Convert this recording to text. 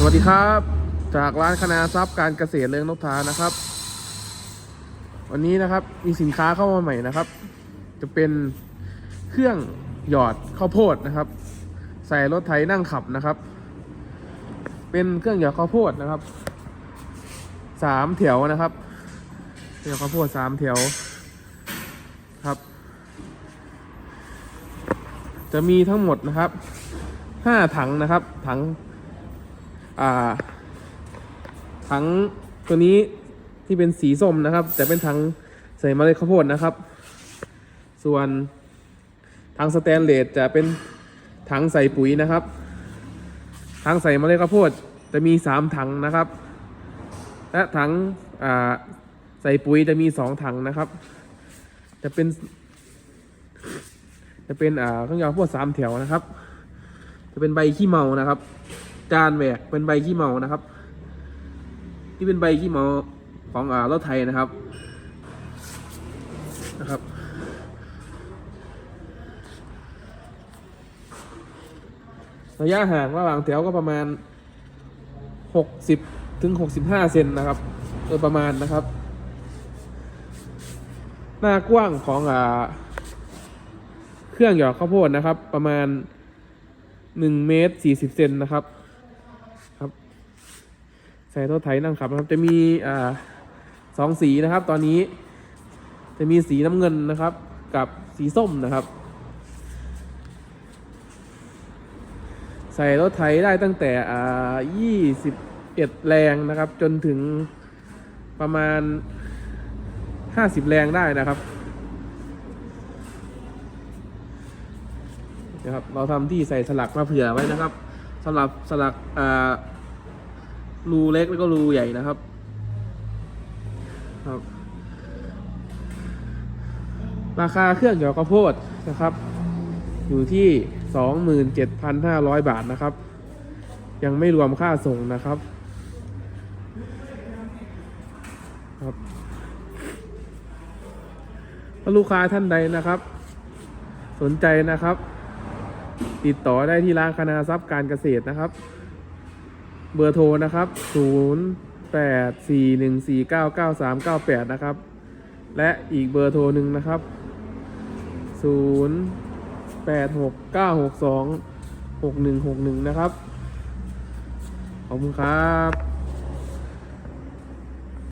สวัสดีครับ จากร้านคณาทรัพย์การเกษตรเรืองนกทานะครับ วันนี้นะครับมีสินค้าเข้ามาใหม่นะครับ จะเป็นเครื่องหยอดข้าวโพดนะครับ ใส่รถไถนั่งขับนะครับ เป็นเครื่องหยอดข้าวโพดนะครับสามแถวนะครับเครื่องหยอดข้าวโพดสามแถวครับ จะมีทั้งหมดนะครับห้าถังนะครับถัง อ่า ถังตัวนี้ที่เป็นสีส้มนะครับ แต่เป็นถังใส่เมล็ดข้าวโพดนะครับ ส่วนถังสแตนเลสจะเป็นถังใส่ปุ๋ยนะครับ ถังใส่เมล็ดข้าวโพดจะมีสามถังนะครับ และถังใส่ปุ๋ยจะมีสองถังนะครับ จะเป็น จะเป็นอ่าเครื่องยาพวกสามแถวนะครับ จะเป็นใบขี้เมานะครับ จานแหวกเป็นใบขี้เมานะครับที่เป็นใบขี้เมาของอ่ารถไทยนะครับนะครับ ระยะห่างระหว่างแถวก็ประมาณหกสิบถึงหกสิบห้าเซนนะครับโดยประมาณนะครับ หน้ากว้างของอ่าเครื่องหยอกข้าวโพดนะครับ ประมาณหนึ่งเมตรสี่สิบเซนนะครับ ใส่รถไถนั่งขับนะครับ จะมีอ่าสองสีนะครับ ตอนนี้ จะมีสีน้ำเงินนะครับ กับสีส้มนะครับ ใส่รถไถได้ตั้งแต่อ่ายี่สิบเอ็ดแรงนะครับ จนถึงประมาณห้าสิบแรงได้นะครับนะครับ เราทำที่ใส่สลักมาเผื่อไว้นะครับสำหรับสลักอ่า รูเล็กแล้วก็รูใหญ่นะครับ ครับ ราคาเครื่องหยอกข้าวโพดนะครับ อยู่ที่ 27,500 บาทนะครับ ยังไม่รวมค่าส่งนะครับ ครับถ้าลูกค้าท่านใดนะครับ สนใจนะครับ ติดต่อได้ที่ร้านคณาทรัพย์การเกษตรนะครับ เบอร์โทรนะครับ 0 8 4 1 4 9 9 3 9 8 นะครับ และอีกเบอร์โทรหนึ่งนะครับ 0 8 6 9 6 2 6 1 6 1 นะครับ ขอบคุณครับ